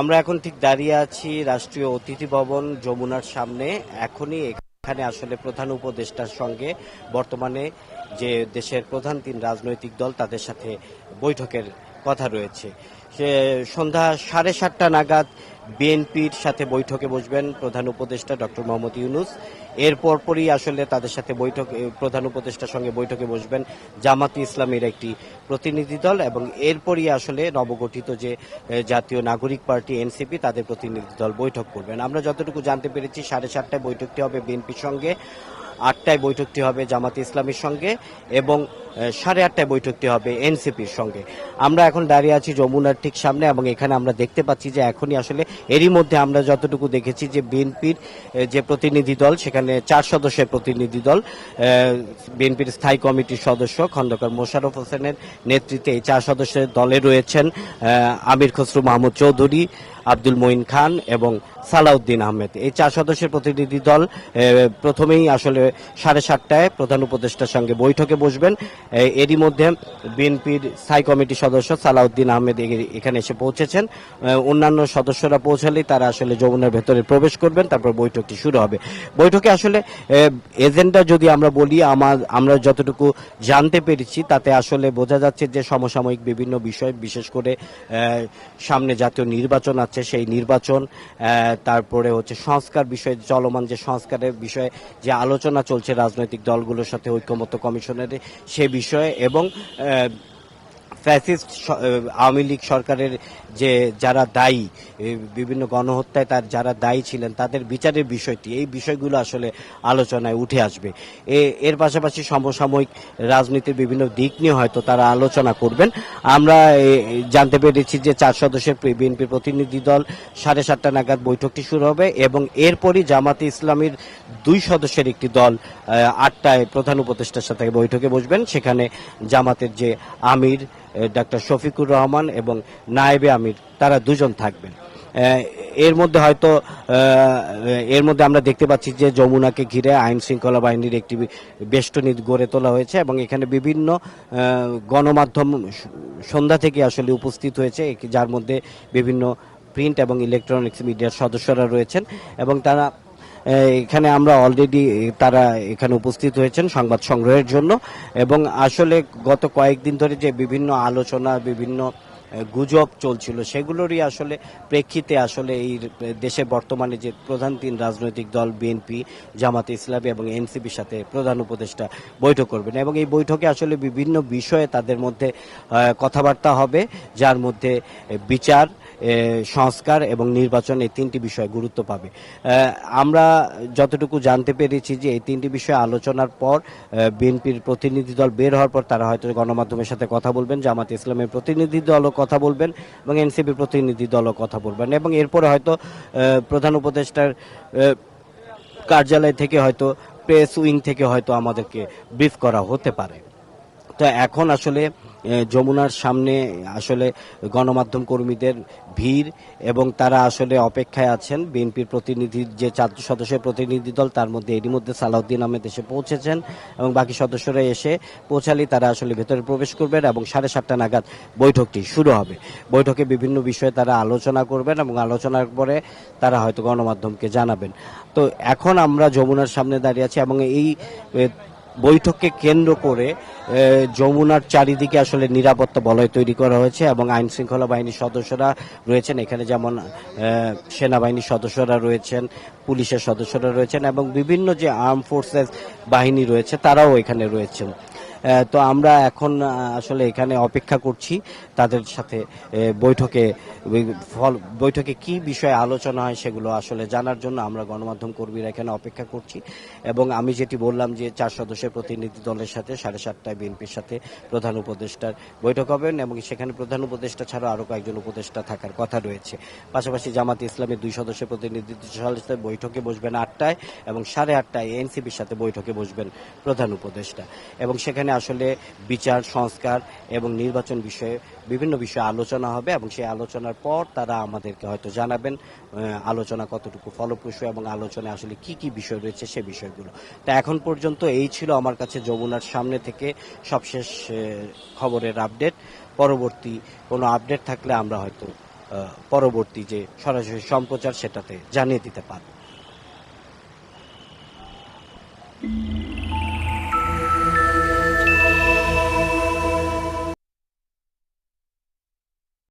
আমরা এখন ঠিক দাঁড়িয়ে আছি রাষ্ট্রীয় অতিথি ভবন যমুনার সামনে। এখনই এখানে আসলে প্রধান উপদেষ্টার সঙ্গে বর্তমানে যে দেশের প্রধান তিন রাজনৈতিক দল তাদের সাথে বৈঠকের কথা রয়েছে। সন্ধ্যা সাড়ে সাতটা নাগাদ বিএনপির সাথে বৈঠকে বসবেন প্রধান উপদেষ্টা ডক্টর মোহাম্মদ ইউনুস। এর পরপরই আসলে তাদের সাথে বৈঠক প্রধান উপদেষ্টার সঙ্গে বৈঠকে বসবেন জামাতি ইসলামের একটি প্রতিনিধি দল এবং এরপরই আসলে নবগঠিত যে জাতীয় নাগরিক পার্টি এনসিপি তাদের প্রতিনিধি দল বৈঠক করবেন। আমরা যতটুকু জানতে পেরেছি সাড়ে সাতটায় বৈঠকটি হবে বিএনপির সঙ্গে। আটটায় বৈঠকটি হবে জামাতে ইসলামের সঙ্গে এবং সাড়ে আটটায় বৈঠকটি হবে এনসিপির সঙ্গে। আমরা এখন দাঁড়িয়ে আছি যমুনার ঠিক সামনে এবং এখানে আমরা দেখতে পাচ্ছি যে এখনই আসলে এরই মধ্যে আমরা যতটুকু দেখেছি যে বিএনপির যে প্রতিনিধি দল, সেখানে চার সদস্যের প্রতিনিধি দল বিএনপির স্থায়ী কমিটির সদস্য খন্দকার মোশাররফ হোসেনের নেতৃত্বে এই চার সদস্যের দলে রয়েছেন আমির খসরু মাহমুদ চৌধুরী আব্দুল মঈন খান এবং সালাউদ্দিন আহমেদ। এই চার সদস্যের প্রতিনিধি দল প্রথমেই আসলে সাড়ে সাতটায় প্রধান উপদেষ্টার সঙ্গে বৈঠকে বসবেন। এরই মধ্যে বিএনপির স্থায়ী কমিটির সদস্য সালাউদ্দিন আহমেদ এখানে এসে পৌঁছেছেন। অন্যান্য সদস্যরা পৌঁছালেই তারা আসলে যমুনার ভেতরে প্রবেশ করবেন, তারপর বৈঠকটি শুরু হবে। বৈঠকে আসলে এজেন্ডা যদি আমরা বলি আমার আমরা যতটুকু জানতে পেরেছি, তাতে আসলে বোঝা যাচ্ছে যে সমসাময়িক বিভিন্ন বিষয়, বিশেষ করে সামনে জাতীয় নির্বাচন আছে। সেই নির্বাচন তারপরে হচ্ছে সংস্কার বিষয়ে, চলমান যে সংস্কারের বিষয়ে যে আলোচনা চলছে রাজনৈতিক দলগুলোর সাথে ঐক্যমত্য কমিশনের সে বিষয়ে এবং ফ্যাসিস্ট আওয়ামী লীগ সরকারের যে, যারা দায়ী বিভিন্ন গণহত্যায় তার যারা দায়ী ছিলেন, তাদের বিচারের বিষয়টি, এই বিষয়গুলো আসলে আলোচনায় উঠে আসবে। এর পাশাপাশি সমসাময়িক রাজনীতির বিভিন্ন দিক নিয়ে হয়তো তারা আলোচনা করবেন। আমরা জানতে পেরেছি যে চার সদস্যের বিএনপির প্রতিনিধি দল সাড়ে সাতটা নাগাদ বৈঠকটি শুরু হবে এবং এরপরই জামাতে ইসলামীর দুই সদস্যের একটি দল আটটায় প্রধান উপদেষ্টার সাথে বৈঠকে বসবেন। সেখানে জামাতের যে আমির ডাক্তার শফিকুর রহমান এবং নায়েবে আমির, তারা দুজন থাকবেন। এর মধ্যে হয়তো এর মধ্যে আমরা দেখতে পাচ্ছি যে যমুনাকে ঘিরে আইন শৃঙ্খলা বাহিনীর একটি বেষ্টনী গড়ে তোলা হয়েছে এবং এখানে বিভিন্ন গণমাধ্যম সন্ধ্যা থেকে আসলে উপস্থিত হয়েছে যার মধ্যে বিভিন্ন প্রিন্ট এবং ইলেকট্রনিক্স মিডিয়ার সদস্যরা রয়েছেন এবং তারা এখানে আমরা অলরেডি তারা এখানে উপস্থিত হয়েছেন সংবাদ সংগ্রহের জন্য এবং আসলে গত কয়েকদিন ধরে যে বিভিন্ন আলোচনা, বিভিন্ন গুজব চলছিল সেগুলোরই আসলে প্রেক্ষিতে আসলে এই দেশের বর্তমানে যে প্রধান তিন রাজনৈতিক দল বিএনপি জামাতে ইসলামী এবং এনসিপির সাথে প্রধান উপদেষ্টা বৈঠক করবেন এবং এই বৈঠকে আসলে বিভিন্ন বিষয়ে তাদের মধ্যে কথাবার্তা হবে, যার মধ্যে বিচার সংস্কার এবং নির্বাচন এই তিনটি বিষয় গুরুত্ব পাবে। আমরা যতটুকু জানতে পেরেছি যে এই তিনটি বিষয়ে আলোচনার পর বিএনপির প্রতিনিধি দল বের হওয়ার পর তারা হয়তো গণমাধ্যমের সাথে কথা বলবেন, জামাত ইসলামের প্রতিনিধি দলও কথা বলবেন এবং এনসিপি প্রতিনিধি দলও কথা বলবেন এবং এরপরে হয়তো প্রধান উপদেষ্টার কার্যালয় থেকে হয়তো, প্রেস উইং থেকে হয়তো আমাদেরকে ব্রিফ করা হতে পারে। তো এখন আসলে যমুনার সামনে আসলে গণমাধ্যম কর্মীদের ভিড় এবং তারা আসলে অপেক্ষায় আছেন। বিএনপির প্রতিনিধি যে চার সদস্যের প্রতিনিধি দল, তার মধ্যে এরই মধ্যে সালাউদ্দিন আহমেদ এসে পৌঁছেছেন এবং বাকি সদস্যরা এসে পৌঁছালেই তারা আসলে ভেতরে প্রবেশ করবেন এবং সাড়ে সাতটা নাগাদ বৈঠকটি শুরু হবে। বৈঠকে বিভিন্ন বিষয়ে তারা আলোচনা করবেন এবং আলোচনার পরে তারা হয়তো গণমাধ্যমকে জানাবেন। তো এখন আমরা যমুনার সামনে দাঁড়িয়ে আছি এবং এই বৈঠককে কেন্দ্র করে যমুনার চারিদিকে আসলে নিরাপত্তা বলয় তৈরি করা হয়েছে এবং আইন শৃঙ্খলা বাহিনীর সদস্যরা রয়েছেন। এখানে যেমন সেনাবাহিনীর সদস্যরা রয়েছেন, পুলিশের সদস্যরা রয়েছেন এবং বিভিন্ন যে আর্ম ফোর্সেস বাহিনী রয়েছে, তারাও এখানে রয়েছেন। তো আমরা এখন আসলে এখানে অপেক্ষা করছি তাদের সাথে বৈঠকে ফল, বৈঠকে কি বিষয়ে আলোচনা হয় সেগুলো আসলে জানার জন্য আমরা গণমাধ্যম কর্মীরা এখানে অপেক্ষা করছি। এবং আমি যেটি বললাম যে চার সদস্যের প্রতিনিধি দলের সাথে সাড়ে সাতটায় বিএনপির সাথে প্রধান উপদেষ্টার বৈঠক হবেন এবং সেখানে প্রধান উপদেষ্টা ছাড়াও আরও কয়েকজন উপদেষ্টা থাকার কথা রয়েছে। পাশাপাশি জামাত ইসলামের দুই সদস্যের প্রতিনিধি দলের সাথে বৈঠকে বসবেন আটটায় এবং সাড়ে আটটায় এনসিপির সাথে বৈঠকে বসবেন প্রধান উপদেষ্টা। এবং সেখানে আসলে বিচার, সংস্কার এবং নির্বাচন বিষয়ে বিভিন্ন বিষয়ে আলোচনা হবে এবং সেই আলোচনার পর তারা আমাদেরকে হয়তো জানাবেন আলোচনা কতটুকু ফলপ্রসূ এবং আলোচনায় আসলে কি কি বিষয় রয়েছে সে বিষয়গুলো। তা এখন পর্যন্ত এই ছিল আমার কাছে যমুনার সামনে থেকে সবশেষ খবরের আপডেট। পরবর্তী কোনো আপডেট থাকলে আমরা হয়তো পরবর্তী যে সরাসরি সম্প্রচার সেটাতে জানিয়ে দিতে পারব।